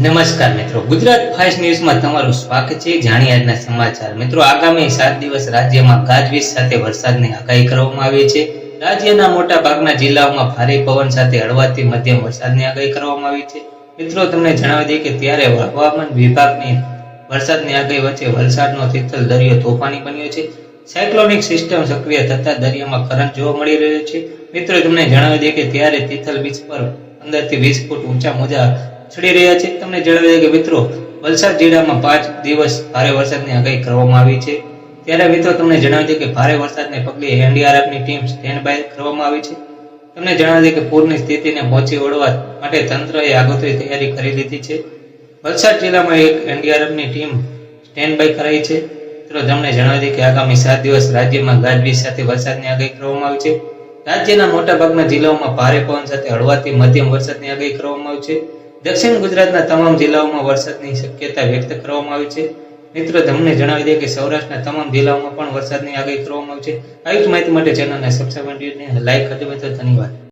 નમસ્કાર મિત્રો. ગુજરાત ફાસ્ટ ન્યૂઝમાં તમારું સ્વાગત છે. જાણીએ આજના સમાચાર. મિત્રો, આગામી સાત દિવસ રાજ્યમાં ગાજવીજ સાથે વરસાદની આગાહી કરવામાં આવી છે. રાજ્યના મોટા ભાગના જિલ્લાઓમાં ભારે પવન સાથે હળવાથી મધ્યમ વરસાદની આગાહી કરવામાં આવી છે. મિત્રો, તમને જણાવી દઈએ કે ત્યારે હવામાન વિભાગની વરસાદની આગાહી વચ્ચે વલસાડનો તિથલ દરિયો તોફાની બન્યો છે. સાયક્લોનિક સિસ્ટમ સક્રિય થતા દરિયામાં કરંટ જોવા મળી રહ્યો છે. મિત્રો, તમને જણાવી દઈએ કે ત્યારે તિથલ બીચ પર પંદરથી વીસ ફૂટ ઊંચા મોજા ચડી રહ્યા છે. તમને જણાવી કે મિત્રો, વલસાડ જિલ્લામાં પાંચ દિવસ ભારે વરસાદની આગાહી કરવામાં આવી છે. ત્યારે મિત્રો તમને જણાવી દઈએ કે ભારે વરસાદને પગલે એનડીઆરએફની ટીમ સ્ટેન્ડ બાય કરવામાં આવી છે. તમને જણાવી કે પૂરની સ્થિતિને પહોંચી વળવા માટે તંત્રએ આગોતરી તૈયારી કરી લીધી છે. વલસાડ જિલ્લામાં એક એનડીઆરએફની ટીમ સ્ટેન્ડ બાય કરાઈ છે. મિત્રો, તમને જણાવી કે આગામી સાત દિવસ રાજ્યમાં ગાજવીજ સાથે વરસાદની આગાહી કરવામાં આવી છે. રાજ્યના મોટાભાગના જિલ્લાઓમાં ભારે પવન સાથે હળવાથી મધ્યમ વરસાદની આગાહી કરવામાં આવી છે. દક્ષિણ ગુજરાતના તમામ જિલ્લાઓમાં વરસાદની શક્યતા વ્યક્ત કરવામાં આવી છે. મિત્રો, તમને જણાવી દઈએ કે સૌરાષ્ટ્રના તમામ જિલ્લાઓમાં પણ વરસાદની આગાહી કરવામાં આવી છે. આવી જ માહિતી માટે ચેનલને સબસ્ક્રાઈબ લાઈક કરજો મિત્રો ધન્યવાદ.